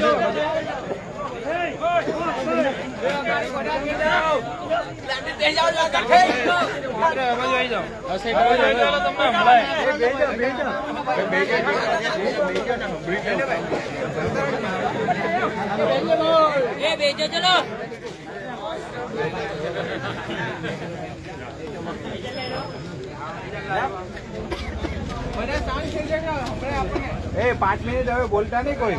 એ બેજો ચલો એ પાંચ મિનિટ હવે બોલતા નહીં કોઈ.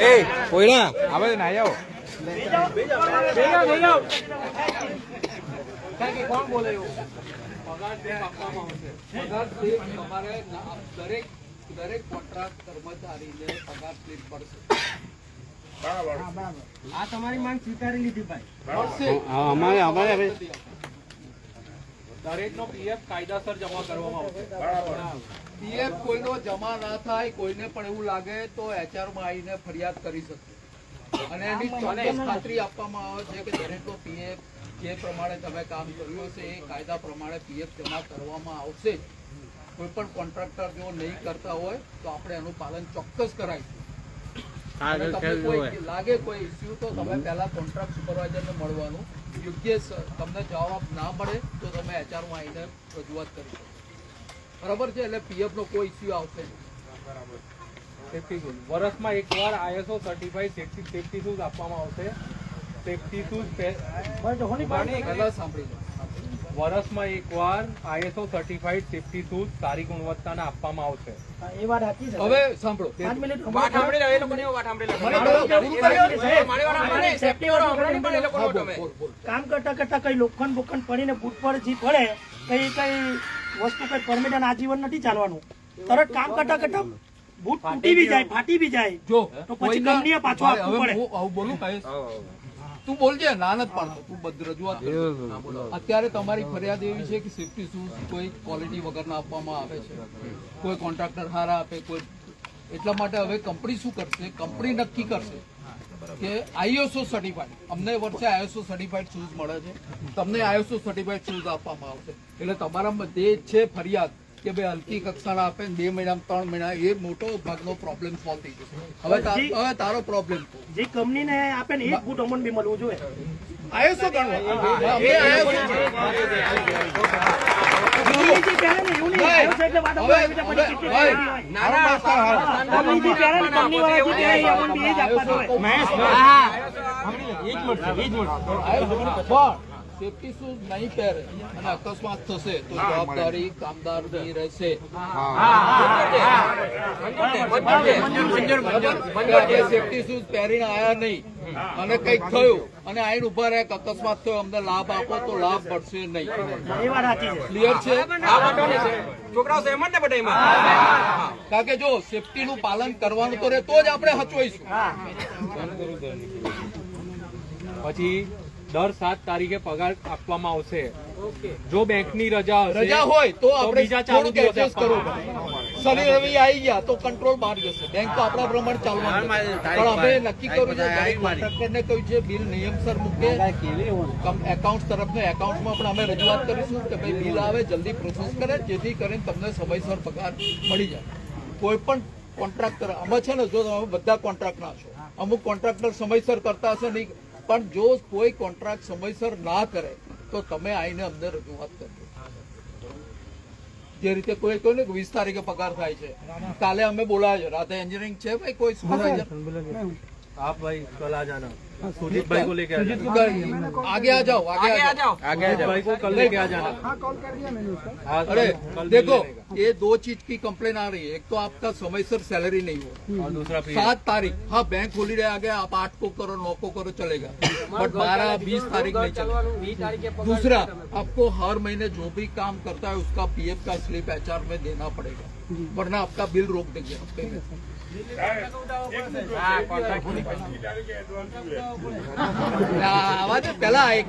એ કોઈના આવે નાઈ આવો પગાર સ્લીપ આપવામાં આવશે પગાર સ્લીપ તમારે દરેક દરેક કોન્ટ્રાક્ટ કર્મચારીને પગાર સ્લીપ પડશે આ તમારી માંગ સ્વીકારી લીધી ભાઈ દરેકનો પીએફ કાયદાસર જમા કરવામાં આવશે પીએફ કોઈનો જમા ના થાય કોઈને પણ એવું લાગે તો એચઆરમાં આવીને ફરિયાદ કરી શકે. અને એની ચોક્કસ ખાતરી આપવામાં આવે છે કે દરેકનો પીએફ જે પ્રમાણે તમે કામ કર્યું હશે એ કાયદા પ્રમાણે પીએફ જમા કરવામાં આવશે. કોઈ પણ કોન્ટ્રાક્ટર જો નહીં કરતા હોય તો આપણે એનું પાલન ચોક્કસ કરાવીશું તમને કોઈ લાગે કોઈ ઇસ્યુ તો તમે પહેલા કોન્ટ્રાક્ટ સુપરવાઇઝરને મળવાનું. યોગ્ય તમને જવાબ ના મળે તો તમે એચઆરમાં આવીને રજૂઆત કરી શકો. બરાબર છે? એટલે પીએફ નો કોઈ ઇસ્યુ આવશે નહીં. સેફ્ટી શૂઝ વર્ષમાં એકવાર ISO certified safety safety shoes આપવામાં આવશે. સેફ્ટી શૂઝ વર્ષમાં એકવાર આઈએસઓ સર્ટિફાઈડ સેફ્ટી શૂઝ સારી ગુણવત્તાના આપવામાં આવશે. એ વાત છે. હવે સાંભળો. વાત સાંભળી લો એ લોકોને વાત સાંભળી લો મને બરાબર પૂરું કર્યું ને? મારી વાત સાંભળી સેફટી વાળો સાંભળી પણ એ હા, લોકોનો તમે બોલ, બોલ. કામ કરતા કરતા કઈ લોખંડ બોખંડ પડીને ફૂટ પર જી પડે કઈ કઈ વસ્તુ કઈ પરમિટ આજીવન નથી ચાલવાનું. તરત કામ કરતા કરતા બૂટ તૂટી બી જાય ફાટી બી જાય. જો તો પછી કંપનીએ પાછો આપવું પડે. હું આવું બોલું કહીશ તું બોલજે ના પાડતો. તું બધ રજૂઆત અત્યારે તમારી ફરિયાદ એવી છે કે સેફ્ટી શૂઝ કોઈ ક્વોલિટી વગરના આપવામાં આવે છે? કોઈ કોન્ટ્રાક્ટર હારા આપે કોઈ એટલા માટે હવે કંપની શું કરશે? કંપની નક્કી કરશે કે આઈએસઓ સર્ટિફાઈડ અમને વર્ષે આઈએસઓ સર્ટિફાઈડ શૂઝ મળે છે. તમને આઈએસઓ સર્ટિફાઈડ શૂઝ આપવામાં આવશે. એટલે તમારા જે છે ફરિયાદ કે ભાઈ હલકી કક્ષાના આપે ને બે મહિના ત્રણ મહિના એ મોટો ભાગનો પ્રોબ્લેમ સોલ્વ થઈ જશે. હવે તાર- હવે તારો પ્રોબ્લેમ જે કંપનીને આપે ને એ જ અમન બી મળવું જોઈએ. કંપની સેફટી શૂઝ નહીં પહેરે અને અકસ્માત થશે તો જવાબદારી કામદારની રહેશે. સેફટી શૂઝ પહેરીને આયા નહીં. અને કંઈક થયું અને આઈન ઊભા રહે અકસ્માત થયો અમને લાભ આપો તો લાભ મળશે નહીં. ક્લિયર છે. છોકરાઓ સહેમત ને બધા એમાં? કારણ કે જો સેફટી નું પાલન કરવાનું તો રહે તો જ આપણે હચવાઈશું. પછી દર સાત તારીખે પગાર આપવામાં આવશે. જો બેંકની રજા રજા હોય તો આપણે બીજા ચાલુ દિવસે. શનિ રવિ આવી ગયા તો કંટ્રોલ બહાર જશે. બેંક તો આપણા પ્રમાણે ચાલવાનું પણ અમે નક્કી કર્યું છે કોન્ટ્રાક્ટરને કહ્યું છે બિલ નિયમસર મૂકે એકાઉન્ટ તરફનો એકાઉન્ટમાં પણ અમે રજૂઆત કરીશું કે ભાઈ બિલ આવે જલ્દી પ્રોસેસ કરે જેથી કરીને તમને સમયસર પગાર મળી જાય. કોઈ પણ કોન્ટ્રાક્ટર અમે છે ને જો તમે બધા કોન્ટ્રાક્ટના છો અમુક કોન્ટ્રાક્ટર સમયસર કરતા હશે નહીં. પણ જો કોઈ કોન્ટ્રાક્ટ સમયસર ના કરે તો તમે આવીને અમને રજૂઆત કરજો. જે રીતે કોઈ કોઈ ને વીસ તારીખે પગાર થાય છે. કાલે અમે બોલાવ્યો રાતે એન્જિનિયરિંગ છે ભાઈ કોઈ સુપરવાઇઝર આપ ભાઈ કલ આ જાના. सुजीत भाई को लेके आ जाओ आगे आ जाओ आगे आ जाओ। आगे आ जाओ। भाई को कल लेके आ जाना। हाँ, कॉल कर दिया मैंने हाँ, अरे देखो ये दो चीज़ की कंप्लेन आ रही है। एक तो आपका समय सर सैलरी नहीं हो हम्म। और दूसरा सात तारीख। हाँ बैंक खोली आ गया। आप आठ को करो नौ को करो चलेगा। बट बारह बीस तारीख नहीं चलेगा। दूसरा आपको हर महीने जो भी काम करता है उसका पीएफ का स्लिप एचआर में देना पड़ेगा। वरना आपका बिल रोक देंगे हफ़्ते પેલા એક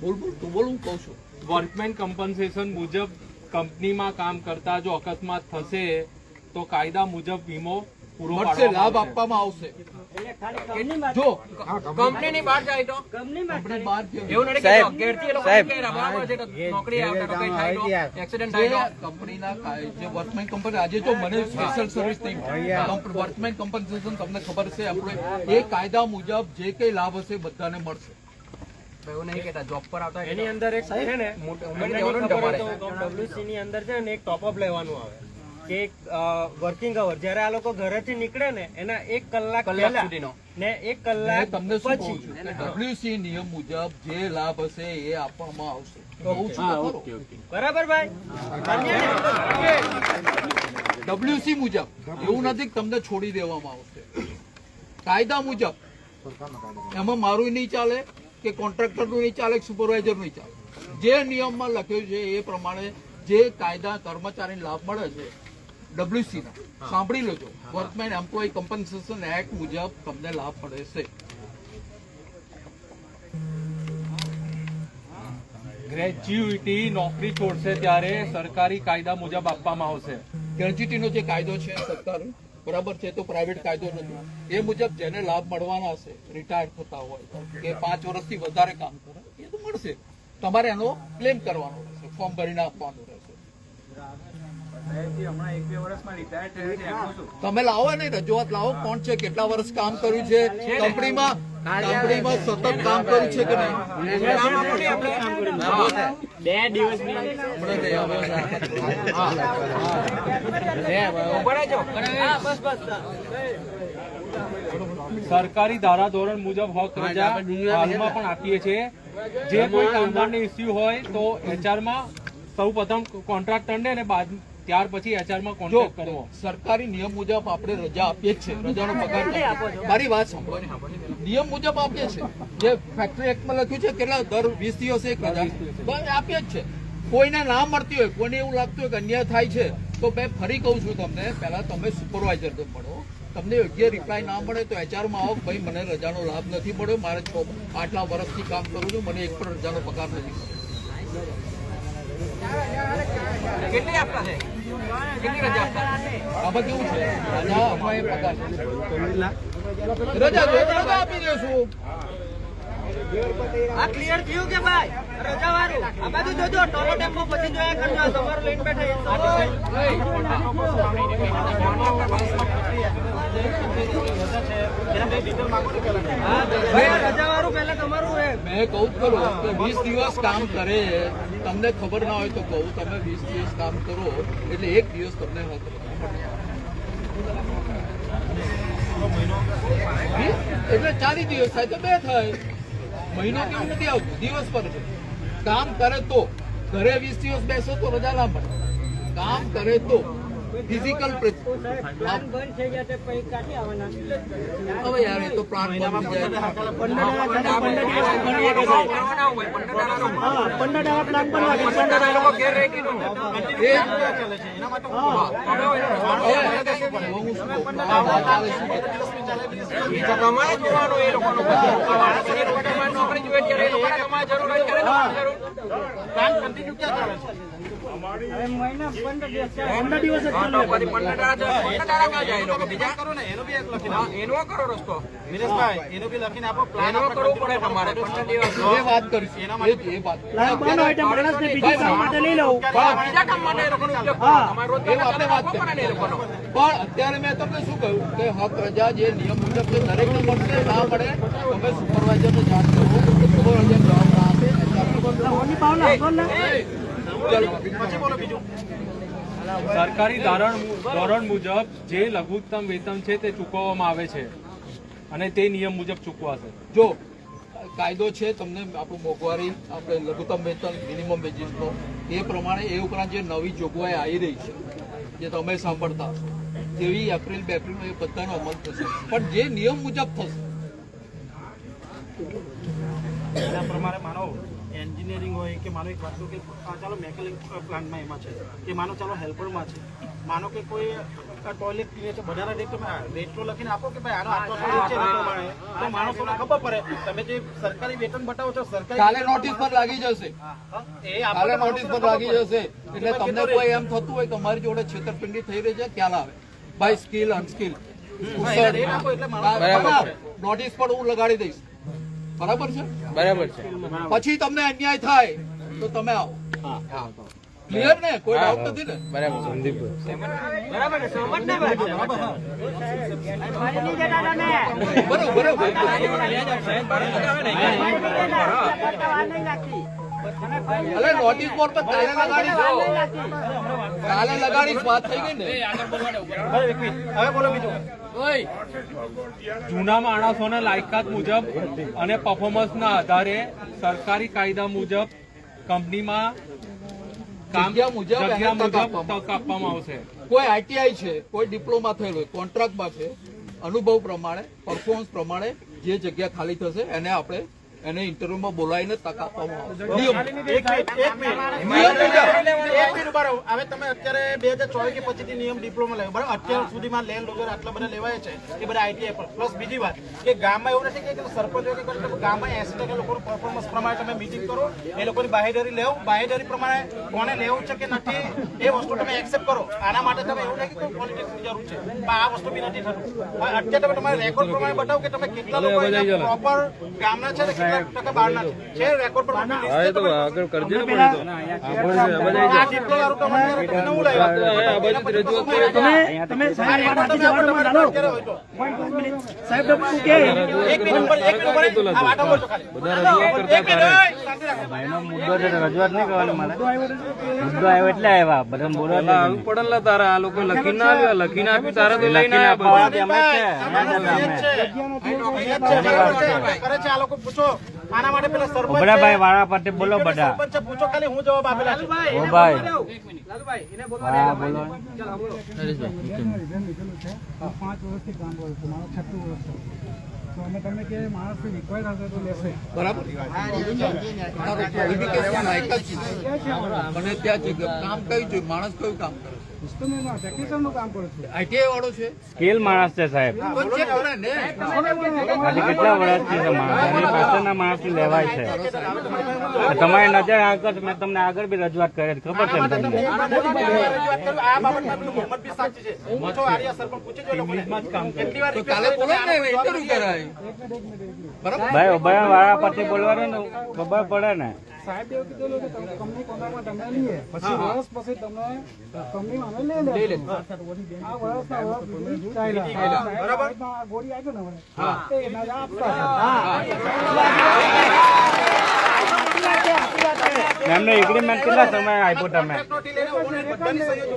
બોલ બોલ તું બોલ હું છું વર્કમેન કમ્પન્સેશન મુજબ કંપનીમાં કામ કરતા જો અકસ્માત થશે તો કાયદા મુજબ વીમો પૂરો લાભ આપવામાં આવશે. જો કંપનીની બહાર જાય તો? કંપની બહાર એવું નથી કે ઘેરથી એ લોકો કે બરાબર છે તો નોકરી આવતા તો કઈ થાય તો એક્સિડન્ટ થાય તો. કંપનીના કાય- જે વર્કમેન કંપની આજે જો મને સ્પેશિયલ સર્વિસ નહીં વર્કમેન કમ્પન્સેશન તમને ખબર છે આપણે એ કાયદા મુજબ જે કઈ લાભ હશે બધાને મળશે. એવું નહીં કેતા જોબ પર આવતા એની અંદર એક છે ને WC ની અંદર છે ને એક ટોપઅપ લેવાનું આવે. કે એક વર્કિંગ અવર જ્યારે આ લોકો ઘરેથી નીકળે ને એના એક કલાક કલાક પહેલા સુધીનો. ને એક કલાક તમને પછી. ડબ્લ્યુસી નિયમ મુજબ જે લાભ હશે એ આપવામાં આવશે. બરાબર ભાઈ? ડબ્લ્યુસી મુજબ. એવું નથી કે તમને છોડી દેવામાં આવશે. કાયદા મુજબ. એમાં મારું નહીં ચાલે કે કોન્ટ્રાક્ટરનું નહીં ચાલે કે સુપરવાઇઝર નહીં ચાલે. જે નિયમમાં લખ્યું છે એ પ્રમાણે જે કાયદા કર્મચારીને લાભ મળે છે ડબ્લ્યુસી ના. સાંભળી લેજો. વર્કમેન એમ્પ્લોય કમ્પન્સેશન એક્ટ મુજબ તમને લાભ મળે છે. ગ્રેજ્યુટી નોકરી છોડશે ત્યારે સરકારી કાયદા મુજબ આપવામાં આવશે. ગ્રેજ્યુટીનો જે કાયદો છે સરકાર બરાબર છે તો પ્રાઇવેટ કાયદો નથી એ મુજબ જેને લાભ મળવાના હશે રિટાયર થતા હોય કે પાંચ વર્ષથી વધારે કામ કરે એ તો મળશે. તમારે એનો ક્લેમ કરવાનો રહેશે ફોર્મ ભરીને આપવાનું તમે લાવો ને રજૂઆત લાવો કોણ છે કેટલા વર્ષ કામ કર્યું છે કંપનીમાં કંપનીમાં સતત કામ કર્યું છે કે નહીં? બે બસ સરકારી ધારા ધોરણ મુજબ હક રજા હાલમાં પણ આપીએ છીએ. જે કોઈ કામદારને ઇસ્યુ હોય તો એચઆરમાં સૌ પ્રથમ કોન્ટ્રાક્ટરને અને બાદ ત્યાર પછી એચઆરમાં જો કોન્ટ્રાક્ટ કરવો. સરકારી નિયમ મુજબ આપણે રજા આપીએ જ છે રજાનો પગાર મારી વાત સાંભળો. નિયમ મુજબ આપીએ છે. જે ફેક્ટરી એક્ટમાં લખ્યું છે કેટલા? દર વીસ દિવસે એક રજા બસ આપીએ જ છે. કોઈને ના મળતી હોય કોઈને એવું લાગતું હોય કે અન્યાય થાય છે તો મેં ફરી કહું છું તમને પહેલા તમે સુપરવાઇઝર મળો. તમને યોગ્ય રિપ્લાય ના મળે તો એચઆરમાં આવો ભાઈ મને રજાનો લાભ નથી મળ્યો મારે છ આટલા વર્ષથી કામ કરું છું મને એક પણ રજાનો પગાર નથી મળ્યો. કેટલી આપતા છે? કેટલી રજા આપતા આમાં કેવું છે? રજા આમાં એ પગાર રજા જોઈએ રજા આપી દેશું આ ક્લિયર થયું કે ભાઈ? રજા વાળું આ બાજુ જોજો ટોલો ટેમ્પો પછી જોયા કરજો. તમારું લઈને બેઠા રજા વાળું પહેલા તમારું હે મેં કહું ખરું કે વીસ દિવસ કામ કરે, તમને ખબર ના હોય તો કહું, તમે વીસ દિવસ કામ કરો, એટલે એક દિવસ તમને? એટલે ચારી દિવસ થાય તો બે થાય. મહિનો કેવું નથી આવતું? દિવસ પર કામ કરે તો. ઘરે વીસ દિવસ બેસો તો રજા ના મળે. કામ કરે તો. ફિઝિકલ હવે યાર એ તો પ્લાન પ્લાન જ હા, ચાલુ તો પણ ને અત્યારે મેં તમને શું કહ્યું? કે હક રજા જે નિયમ મુજબ છે દરેકને મળશે ના મળે તમે સુપરવાઇઝરને જાણ કરો સુપરવાઇઝર જવાબ ના આપે સરકારી ધોરણ ધોરણ મુજબ જે લઘુત્તમ વેતન છે તે ચૂકવવામાં આવે છે અને તે નિયમ મુજબ ચૂકવાશે. જો કાયદો છે તમને આપણું મોંઘવારી આપણે લઘુત્તમ વેતન મિનિમમ વેજીસનો એ પ્રમાણે એ ઉપરાંત જે નવી જોગવાઈ આવી રહી છે જે તમે સાંભળતા તેવી એપ્રિલ બે એપ્રિલનો એ બધાનો અમલ થશે. પણ જે નિયમ મુજબ થશે એના પ્રમાણે માનો એન્જિનિયરિંગ હોય કે માનો એક વાત કે ચાલો મેકેનિક પ્લાન્ટમાં એમાં છે. કે માનો ચાલો હેલ્પરમાં છે. માનો કે કોઈ ટોયલેટ ક્લીનર છે બધાના રેટ તમે રેટો લખીને આપો કે ભાઈ આનો આટલો છે રેટ તો માણસોને ખબર પડે. તમે જે સરકારી વેતન બતાવો છો સરકારી કાલે નોટિસ પર લાગી જશે. એ કાલે નોટિસ પર લાગી જશે. એટલે તમને કોઈ એમ થતું હોય કે મારી જોડે છેતરપિંડી થઈ રહી છે ખ્યાલ આવે. બાય સ્કિલ અનસ્કિલ નોટિસ પર હું લગાડી દઈશ. બરાબર છે? બરાબર છે. પછી તમને અન્યાય થાય તો તમે આવો. ક્લિયર ને? કોઈ ડાઉટ નથી ને? બરાબર બરોબર બરોબર અલે નોટિસ બોર્ડ પર કાલે લગાડીશ. કાલે લગાડી વાત થઈ ગઈ ને. હવે બોલો બીજું. જૂના માણસોના લાયકાત મુજબ અને પરફોર્મન્સના આધારે સરકારી કાયદા મુજબ કંપનીમાં કામ મુજબ જગ્યા મુજબ આપવામાં તક આપવામાં આવશે. કોઈ આઈટીઆઈ છે કોઈ ડિપ્લોમા થયેલો હોય કોન્ટ્રાક્ટમાં છે અનુભવ પ્રમાણે પરફોર્મન્સ પ્રમાણે જે જગ્યા ખાલી થશે એને આપણે એને ઇન્ટરવ્યુમાં બોલાવીને તક આપવામાં. હવે તમે અત્યારે બે હજાર ચોવીસ કે પચીસ નિયમ ડિપ્લોમા લેવા. બરાબર? અત્યાર સુધીમાં લેન્ડ લોજર આટલા બધા લેવાય છે એ બધા આઈટીઆઈ પર. પ્લસ બીજી વાત કે ગામમાં એવું નથી કે સરપંચ ગામમાં એસી ટકા લોકોનું પરફોર્મન્સ પ્રમાણે તમે મિટિંગ કરો એ લોકોની બાહેધરી લેવો. બાહેધરી પ્રમાણે કોને લેવું છે કે નથી એ વસ્તુ તમે એક્સેપ્ટ કરો. આના માટે તમે એવું નથી કે પોલિટિક્સની જરૂર છે. પણ આ વસ્તુ બી નથી થતું. અત્યારે તમે તમારે રેકોર્ડ પ્રમાણે બતાવો કે તમે કેટલા લોકો પ્રોપર ગામના છે ને રજૂઆત નહીં કરવાની મારે મુદ્દો આવ્યો એટલે આવ્યા બધા બોલવા. પડેલા તારા આ લોકો લખીને ના આવ્યા લખીને આપ્યું તારા તો લઈને આવ્યા. કરે છે આ લોકો પૂછો આના માટે પેલા સરપંચ છે, વાળા પાસે બોલો બધા. સરપંચ પૂછો ખાલી હું જવાબ આપેલા છે ઓ ભાઈ હા બોલો. પાંચ વર્ષથી કામ કરું છું. મારો છઠ્ઠું વર્ષ તો અમે તમે કે માણસ રિક્વાયર્ડ હશે તો લેશે. બરાબર? છે? અને ત્યાં કામ કયું છે? માણસ કયું કામ કરે સ્કિલ માણસ છે સાહેબ. કેટલા વર્ષથી છે માણસ? એની પાછળના માણસથી લેવાય છે. તમારી નજર આગળ મેં તમને આગળ બી રજૂઆત કરી ખબર છે તમને? આ બાબતમાં પેલું મોહમ્મદ બી સાચી છે. પૂછો આર્યા સરપંચ પૂછી જો લોકોને કેટલી વાર તો કાલે બોલો ને ઇન્ટરવ્યુ કરાય. બરાબર? ભાઈ ઊભા વાળા પરથી બોલવાનું ખબર પડે ને. સાહેબ એવું કીધેલું કે તમે કંપની કોન્ટ્રાક્ટમાં તમને લઈએ પછી વર્ષ પછી તમે કંપનીમાં અમે લઈ લે આ વર્ષ સુધી ચાલ્યા. બરાબર? ગોળી આપ્યો ને મને. એના આપતા. એમને એગ્રીમેન્ટ કેટલા સમય આપ્યો તમે?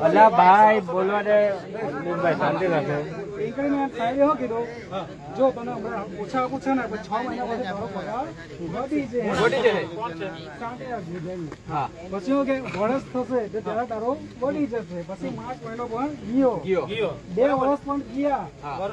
અલા ભાઈ બોલવા દે. શાંતિ રાખે. નીકળીને સાહેબે શું કીધું. જો તને હમણાં ઓછા આપું ને છ મહિના પછી તારો પગાર વધી જાય શાંતિ રાખજો પછી શું કે વર્ષ થશે તો ત્યારે તારો વધી જશે. પછી માર્ચ મહિનો પણ ગયો. ગયો. બે વર્ષ પણ ગયા.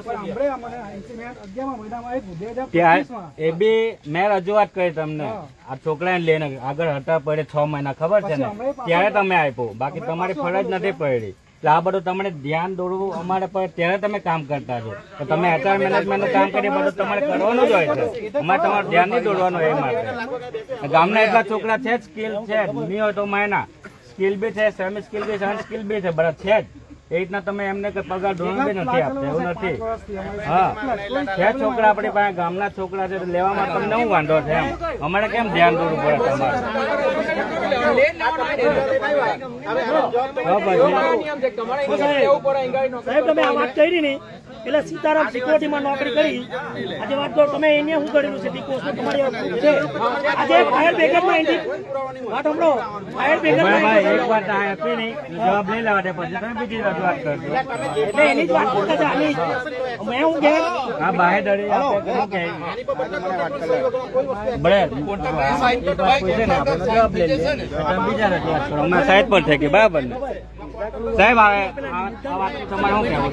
પણ મને estimate અગિયારમા મહિનામાં આવ્યું બે હજાર ત્યાં એ બી મેં રજૂઆત કરી તમને. આ છોકરાને લઈને આગળ હતા પડે છ મહિના. ખબર છે ને? ત્યારે તમે આપ્યો. બાકી તમારી ફરજ નથી પડી. આ બધું તમને ધ્યાન દોરવું અમારે પર ત્યારે તમે કામ કરતા છો. તો તમે એચઆર મેનેજમેન્ટનું કામ કરીએ બધું તમારે કરવાનું જ હોય છે. અમારે તમારે ધ્યાન નહીં દોરવાનું એ માટે. ગામના એટલા છોકરા છે સ્કિલ છે નહીં હોય તો મહિના સ્કિલ બી છે, સેમી સ્કિલ બી છે અનસ્કિલ બી છે બધા છે જ. એ રીતના તમે એમને કે પગાર ધોરણ બી નથી આપતા એવું નથી. હા. છે છોકરા આપણી પાસે ગામના છોકરા છે લેવામાં તમને શું વાંધો છે એમ? અમારે કેમ ધ્યાન દોરવું પડે તમારે? હા, પછી. વાત ને એટલે સીતારામ સિક્યોરિટીમાં નોકરી કરી. આજે વાત કરો તમે એને શું કરેલું છે? બિગ તમારી છે? આજે ફાયર બ્રિગેડમાં એન્ટ્રી વાત સાંભળો. ફાયર બ્રિગેડમાં ભાઈ એક વાત આ આપી નહીં. જવાબ લઈ લેવા દે પછી તમે બીજી રજૂઆત કરજો એટલે એની જ વાત કરતા હતા. આની મેં હું કે હા બાહે ડરે કે બળે વાત ને? સાઈડ પર થઈ ગઈ બરાબર ને? સાહેબ આવે આ વાત તમારે શું કહેવું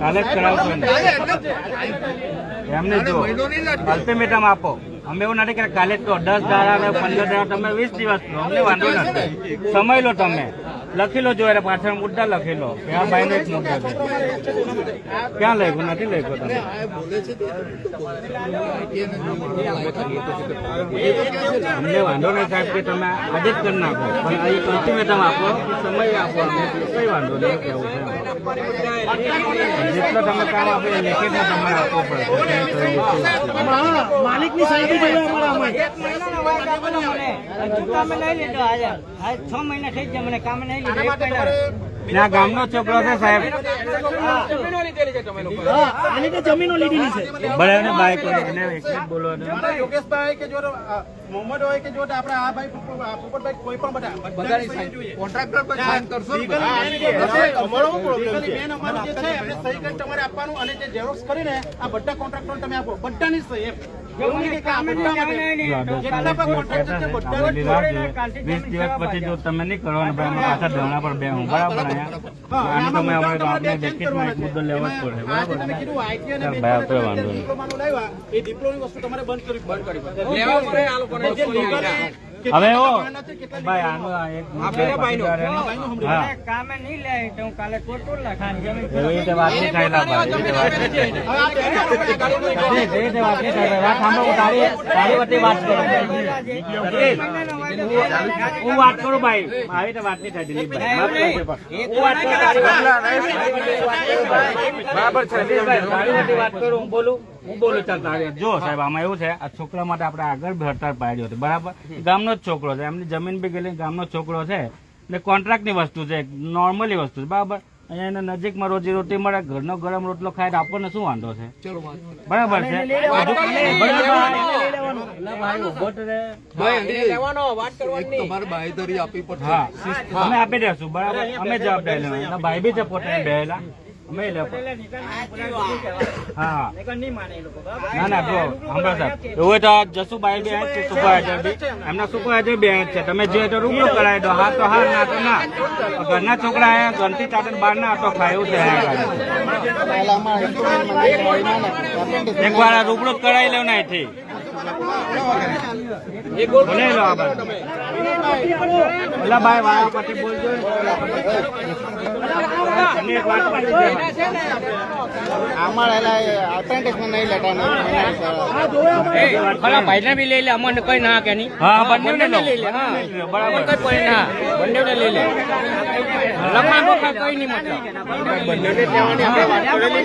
કાલે જ કરાવશો એમને. જો અલ્ટિમેટમ આપો. અમે એવું નથી કે કાલે જ કહો દસ દાડા ને પંદર દાડા તમે વીસ દિવસ અમને વાંધો નથી. સમય લો તમે. લખી લો જો પાછળ મુદ્દા લખી લો. કે આ એક મુદ્દો છે. ક્યાં લખ્યું? નથી લખ્યું તમે? છે અમને વાંધો નહીં સાહેબ કે તમે આજે જ કરી નાખો. પણ અહીં અલ્ટિમેટમ આપો. સમય આપો અમને. કઈ વાંધો નહીં કેવું છે. જેટલો તમે કામ આપો એ લેખિતમાં તમારે આપવો પડશે. માલિકની સહી બી જોઈએ અમારા આમાં. ને આ ગામનો છોકરો છે સાહેબ જમીનો લીધેલી છે જમીનો લીધેલી છે બરાબર બાઈક બોલો યોગેશભાઈ કે જો મોહમ્મદ હોય કે જો આપણે આ ભાઈ પોપટભાઈ કોઈ પણ બધા કોન્ટ્રાક્ટર પર સાઈન કરશો ને? બધા? છે, legally અમારું જે છે, એમને સહી કરી તમારે આપવાનું અને જે xerox કરીને આ બધા કોન્ટ્રાક્ટરોને તમે આપો. બધાની સહી વીસ દિવસ પછી જો તમે નહીં કરો ભાઈ પાછા ધરણા પર બે હું બરાબર આમ તમે અમારે તો આપણે લેખિતમાં મુદ્દો લેવો જ પડે. બરાબર ભાઈ, આપણે વાંધો નહીં. એ ડિપ્લોમાની વસ્તુ તમારે બંધ કરી. બંધ કરવી લેવા પડે આ લોકોને હવે ઓ ભાઈ આનો એક મુદ્દો પટીદાર એનો- હા એવી રીતે વાત નહીં થાય લા ભાઈ એવી રીતે વાત નહીં થાય. ભાઈ એવી રીતે વાત નહીં ભાઈ. વાત સાંભળો તારી તારી વચ્ચે વાત કરું. હું- હું વાત કરું ભાઈ. આવી રીતે વાત નહીં થાય દિલીપભાઈ. હું વાત કરું. બરાબર છે. દિલીપભાઈ, તારી વચ્ચે વાત કરું હું બોલું? હું બોલું ચાલ તારી જો સાહેબ આમાં એવું છે આ છોકરા માટે આપણે આગળ હડતાળ પાડી હતી બરાબર? ગામનો જ છોકરો છે. એમની જમીન બી ગયેલી ગામનો છોકરો છે. એટલે કોન્ટ્રાક્ટની વસ્તુ છે નોર્મલી વસ્તુ છે. બરાબર? અહીંયા એને નજીકમાં રોજી રોટી મળે ઘરનો ગરમ રોટલો ખાય આપણને શું વાંધો છે? બરાબર છે? અમે આપી દેશું. બરાબર? અમે જવાબદારી લેવાના. ભાઈ બી છે પોતે બેહેલા. અમે લે હા. ના ના જો હમણાં સાહેબ. એવું હોય તો જસુભાઈ બે છે સુપરવાઇઝર એમના સુપરવાઇઝર બે જ છે. તમે જે તો રૂબરૂ કરાવી દો. હા તો હા ના તો ના. ઘરના છોકરા ઘરથી ચાટર બહાર ના તો ખાય છે રૂબરૂ કરાવી લેવું ને અહીંથી. ઓલા ભાઈ વાળા બોલજો ભાઈને બી લઈ લે અમને કઈ ના કે નહીં હા બંને લો લઈ લે બરાબર કઈ પડે ના બંને લઈ લે લખાણ બખાણ કઈ નહીં મતલબ ના લેવાની વાત કરેલી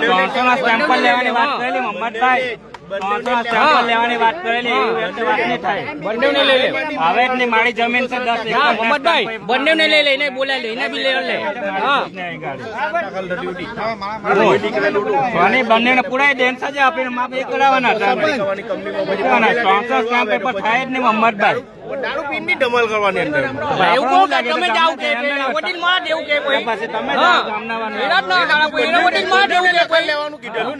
ત્રણસો ના સેમ્પલ લેવાની વાત કરેલી વાત નહીં થાય. બંને લઈ લે. હવે જ નહીં મારી જમીન છે દસ હા મોહમ્મદભાઈ બંને ને લઈ લે એને બોલાય લે બી લઈ લે. હા. સોની બંનેને પુરાઈ દે ને સજા આપીને માપ એ કરાવવાના હતા. સ્ટેમ્પ પેપર થાય જ નહીં મોહમ્મદભાઈ. એવું કહું કે તમે જાવ કે વડીલમાં દેવું કે કોઈ. પછી તમે હા. જાઓ ગામના વાળા. એના ના કાઢા કોઈ. એને વડીલમાં દેવું કે કોઈ. લેવાનું કીધેલું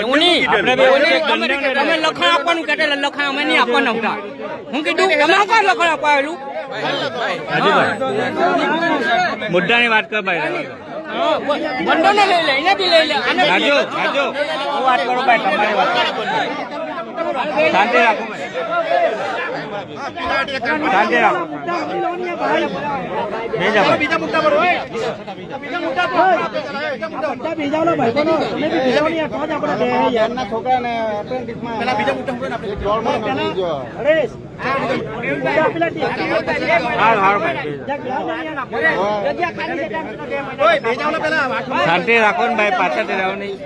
એવું નહીં. આપણે બે એવું નહીં. વચ્ચે તમે તમે લખાણ આપવાનું કે એટલે લખાણ અમે નહીં આપવાના હતા હું કીધું તમે કામ લખાણ મુદ્દાની વાત કર ભાઈ. બંને લઈ લે એને બી લઈ લે. આને રાજુ લઈ લે. રાજુ હું વાત કરો ભાઈ તમારી વાત. શાંતિ રાખો શાંતિ રાખો ભેજા બીજા મુદ્દા પર હોય અમે બી આપણે બે. છોકરાને પેલા બીજા મુદ્દા પર આપણે હરેશ, બીજા પેલા ટી- હાર હાર ભાઈ જા ગ્લાસ લઈને આવ. જગ્યા ખાલી છે ત્યાં સુધી બે મહિના. ઓય ભેજાઓને પેલા વાંચવા શાંતિ રાખો ને ભાઈ પાછળ રહો નહીં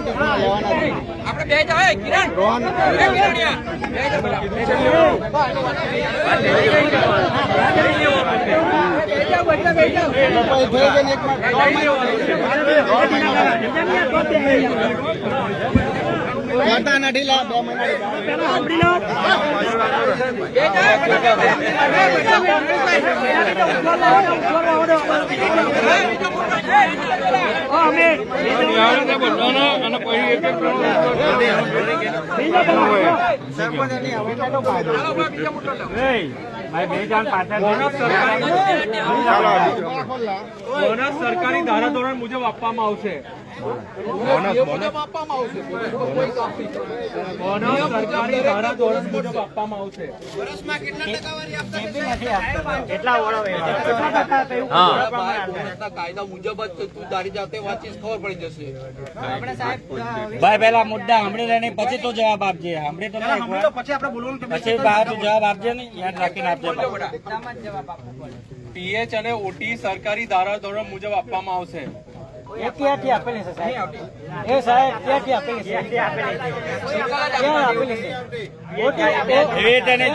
આપણે બે જાય કિરણ રોહન બે જા પેલા. નથી લા. બે બોનસ સરકારી ધારા ધોરણ મુજબ આપવામાં આવશે એ મુજબ આપવામાં આવશે. કોઈ કામ નહીં કરે. બોનસ સરકારી ધારા ધોરણ મુજબ આપવામાં આવશે. તારા ભાઈ ભારતના કાયદા મુજબ જ તું તારી જાતે વાંચીશ ખબર પડી જશે. ભાઈ પેલા મુદ્દા સાંભળી લે પછી તો જવાબ આપજે. સાંભળી તો. પછી આપણે બોલવાનું પછી જવાબ આપજે ને યાદ રાખીને આપજે પીએચ અને ઓટી સરકારી ધારા ધોરણ મુજબ આપવામાં આવશે. એ ક્યાંથી આપેલી છે સાહેબ. એ સાહેબ ક્યાંથી આપેલી છે. ક્યાં આપેલી છે. એવી રીતે નહીં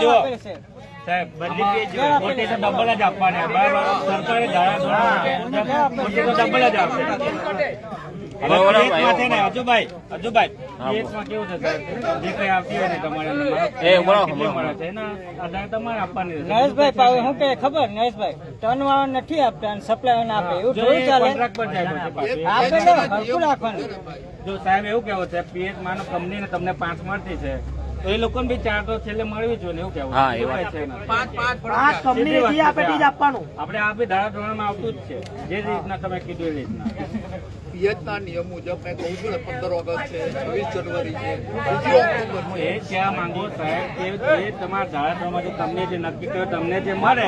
સાહેબ બદલી તો ડબલ જ આપવાની. બરાબર સરકારી ધારા ધોરણ મુજબ તો ડબલ જ આપશે માં માં કેવું જે કઈ આવતી હોય ને તમારે તમારે આપવાની નરેશભાઈ પાવે કે ખબર? નરેશભાઈ ટર્ન વાળા નથી આપતા અને સપ્લાય આપે એવું જો થોડું ચાલે? કોન્ટ્રાક્ટ પર જાય પછી પાછું. આપે રાખવાનું. જો સાહેબ એવું કેવું છે પીએચ માનો કંપની તમને પાંચ મળતી છે તો એ લોકોને બી ચાર તો છેલ્લે મળવી જોઈએ એવું કેવું હા એ વાત. છે પાંચ પાંચ પાંચ કંપની આપે આપવાનું. આપણે આ બી ધારા ધોરણમાં આવતું જ છે. જે રીતના તમે કીધું એ રીતના. પિયતના નિયમ મુજબ મેં કહું છું ને પંદર ઓગસ્ટ છે છવ્વીસ જનવરી છે બીજી ઓક્ટોબર છે. ક્યાં માંગો સાહેબ? કે જે તમારા ધારાસભામાં જે તમને જે નક્કી કર્યો તમને જે મળે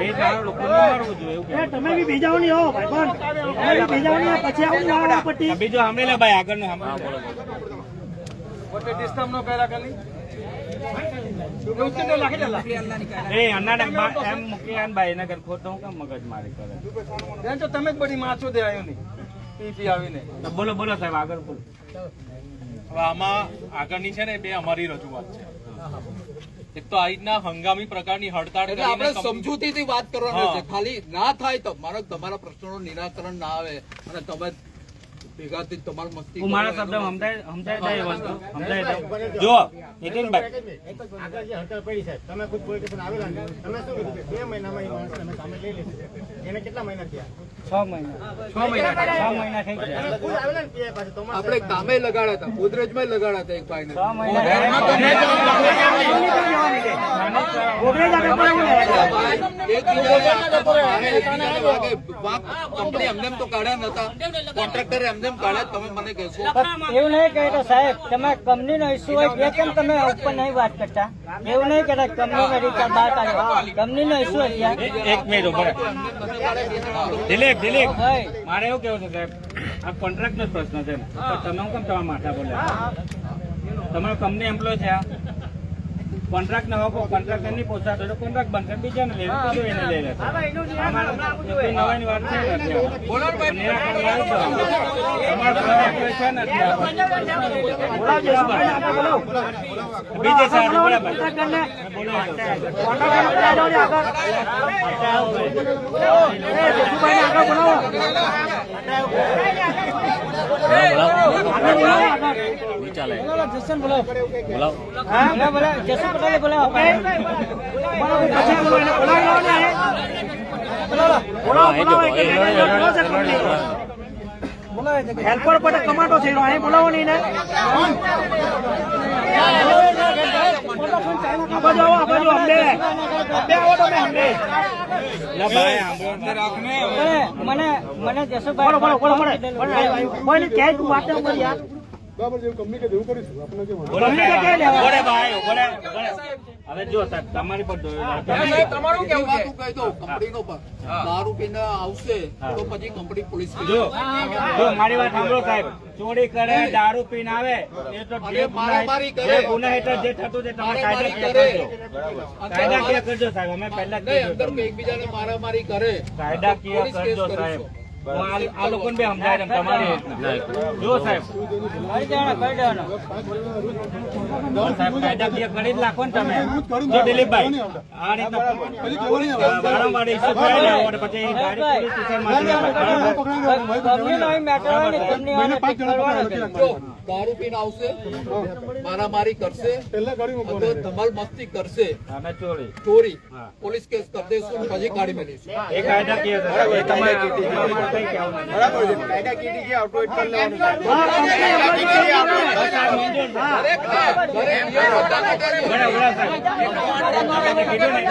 એ ધારા લોકોને મળવું જોઈએ. તમે બી બીજાઓની હો ભાઈ પણ બીજાઓની પછી આવું ના આવે પટ્ટી બીજું સાંભળી લે ભાઈ આગળનું સાંભળો ડિસ્ટર્બ નો પહેલા કરી એમ મૂકી ભાઈ એના ઘર ખોટો મગજ મારી કરે? તો તમે જ બધી માછો દેવાયો નહીં પીપી આવીને. બોલો બોલો સાહેબ આગળ બોલો. હવે આમાં આગળની છે ને બે અમારી રજૂઆત છે. એક તો આ હંગામી પ્રકારની હડતાળ એટલે આપણે સમજૂતીથી વાત કરવાની છે. ખાલી ના થાય તો મારો તમારા પ્રશ્નોનું નિરાકરણ ના આવે અને તમે ભેગાથી તમારું મસ્તી મારા શબ્દ સમજાય સમજાય જાય એ વસ્તુ. સમજાય જાય જો નીતિનભાઈ. આગળ જે હડતાલ પડી છે તમે ખુદ પોલીસ સ્ટેશન આવેલા તમે શું કીધું બે મહિનામાં એ માણસને અમે સામે લઈ લઈશું એને કેટલા મહિના થયા? છ મહિના. છ મહિના. છ મહિના થઈ ગયા. તમે ખુદ આવેલા ને પીએ પાસે તમારે આપણે કામે લગાડ્યા હતા ગોદરેજમાં લગાડ્યા હતા એક ગોદરેજ ને. કંપની એમને તો કાઢ્યા નતા. કોન્ટ્રાક્ટરે એમને કાઢ્યા તમે મને કહેશો. એવું નહીં કહેતો સાહેબ તમારે કંપનીનો ઇસ્યુ હોય કેમ તમે ઉપર નહીં વાત કરતા? એવું નહીં કહેતા કંપનીનો રિચાર્જ બહાર કાઢ્યો ઇસ્યુ હોય એક મિનિટ દિલીપ મારે એવું કેવું છે સાહેબ આ કોન્ટ્રાક્ટ નો જ પ્રશ્ન છે તમે હું કેમ તમારા માથા બોલ્યા તમારો કંપની એમ્પ્લોય છે આ? કોન્ટ્રાક્ટ ન હોય કોન્ટ્રાક્ટ નહીં પહોંચાતો તો કોન્ટ્રાક્ટ બંધ કરી બીજાને ને લે. બીજો એને લઈ લે. નવાની વાત છે. બીજે બોલાવો. હેલ્પર પર કમાન્ડો છે અહીં બોલાવો નહીં ને. મને મને મને બોલો જસુભાઈ બોલો બોલો બોલો બોલો ક્યાંય તું વાત ન કરી યાર બોલે તમને ક્યાં લેવા? બોલે ભાઈ બોલે બોલે હવે જો તમારી પર તમારું કેવું છે? બીજી વાત હું કહી દઉં કંપનીનો પણ દારૂ પીને આવશે તો પછી કંપની પોલીસ જો જો મારી વાત સાંભળો સાહેબ. ચોરી કરે દારૂ પીને આવે એ તો જે મારામારી ગુના કરે. ગુના હેઠળ જે થતું છે તમે કાયદા કાયદાકીય કરજો. સાહેબ અમે પહેલા એકબીજાને મારામારી કરે. કાયદા કરજો સાહેબ. આ લોકોને બી સમજાય જો સાહેબ. સાહેબ કાયદાકીય કરી જ નાખો ને તમે. જો દિલીપભાઈ આ રીતના વારંવાર થાય ને પછી ગાડી દારૂ પીને આવશે મારામારી કરશે ધમાલ મસ્તી કરશે. ચોરી. ચોરી. પોલીસ કેસ કરી દઈશું પછી ગાડી મેળવીશું છે. બરાબર, સાહેબ. આપણે કીધું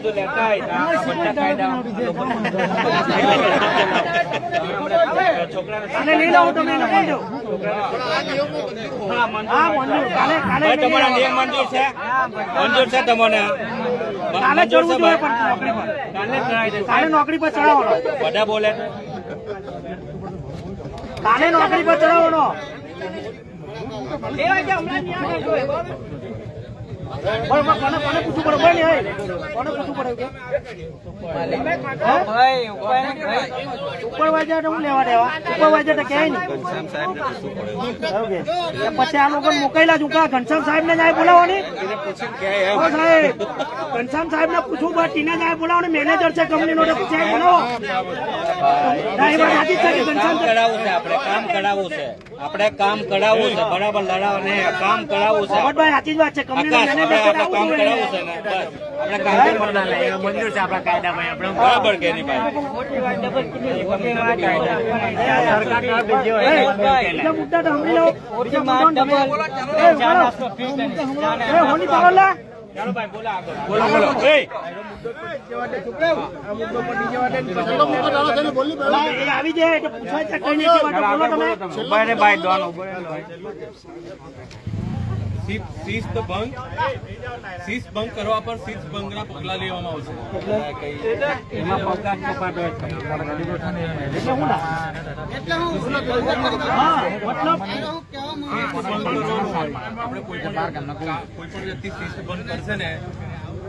જો લેતા હોય તો આ બધા કાયદા છોકરાને કાલે લઈ લાવો તમે એને બોલજો આ નિયમો મંજૂર હોય હા, મંજૂર હા મંજૂર કાલે કાલે ભાઈ, લઈ તમારા નિયમ મંજૂર છે મંજૂર છે તમને કાલે ચડવું જોઈએ પણ નોકરી પર. કાલે કરાવી દે કાલે નોકરી પર ચડાવવાનો બધા બોલે કાલે નોકરી પર ચડાવવાનો સુપરવાઇઝર હું લેવા દેવા તો ક્યાંય નહીં. પછી આ લોકો મોકલેલા છું હું ઘનશ્યામ સાહેબ ને જાય બોલાવવાની ઘનશ્યામ સાહેબ ને પૂછવું ટીના જાય બોલાવવાની મેનેજર છે કંપની નો પૂછાય બોલાવો ના, એ વાત સાચી જ છે કે ઘનશ્યામ સાહેબ- કરાવવું છે આપણે કામ કરાવવું છે. આપણે કામ કરાવવું છે બરાબર લડાવ નહીં કામ કરાવવું છે. સાચી વાત છે નો આપણે કામ કરાવવું છે ને આપણે કામ મંજૂર છે આપણા કાયદામાં આપણે બરાબર કે નહીં ભાઈ? ના મુદ્દા તો સાંભળી આવી જાય રે ભાઈ દોન શિસ્ત શિસ્ત ભંગ. શિસ્ત ભંગ કરવા પર શિસ્ત ભંગના પગલા લેવામાં આવશે. કોઈ પણ વ્યક્તિ શિસ્ત ભંગ કરશે ને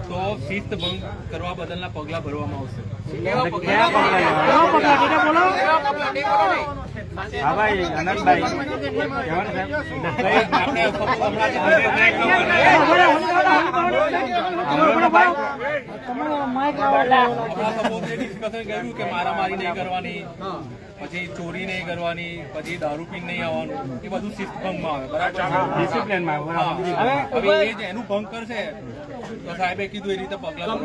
તો શિસ્ત ભંગ કરવા બદલના પગલા ભરવામાં આવશે. હા ભાઈ કે મારામારી નહીં કરવાની પછી ચોરી નહીં કરવાની પછી દારૂ પીન નહીં આવવાનું એ બધું શિસ્ત ભંગમાં આવે. બરાબર ડિસિપ્લિનમાં હવે હવે એ જ એનું ભંગ કરશે તો સાહેબે કીધું એ રીતે પગલા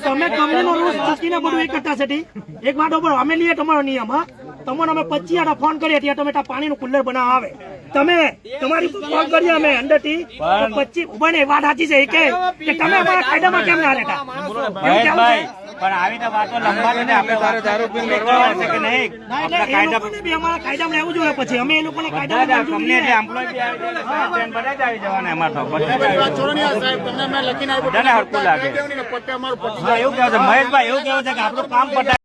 તમે કંપનીનો રૂલ્સ ચૂકીને બધું એ કરતા સેટી એક વાત ઉપર અમે લઈએ તમારો નિયમ હા? તમને અમે પચી આટા ફોન કરીએ ત્યાં તમે પાણી પાણીનું કુલર બનાવ. આવે તમે તમારી ફોન કરીએ અમે અંદરથી પચીસ ઊભા ને વાત સાચી છે કે તમે અમારા કાયદામાં કેમ ના રહેતા? પણ આવી તો વાતો લંબાને ને આપણે તારે દારૂ પીને લડવા છે કે નહીં? આપણા કાયદા પણ બી અમારા કાયદામાં રહેવું જોઈએ પછી. અમે એ લોકોને કાયદા કંપની જે એમ્પ્લોય બી આવી જાય સાહેબ બધા જ આવી જવાના એમાં તો. બધા જ આવી જવાના. બધાને હરખું લાગે. હા એવું કહેવાય છે. મહેશભાઈ એવું કેવું છે કે આપણું કામ પતાવી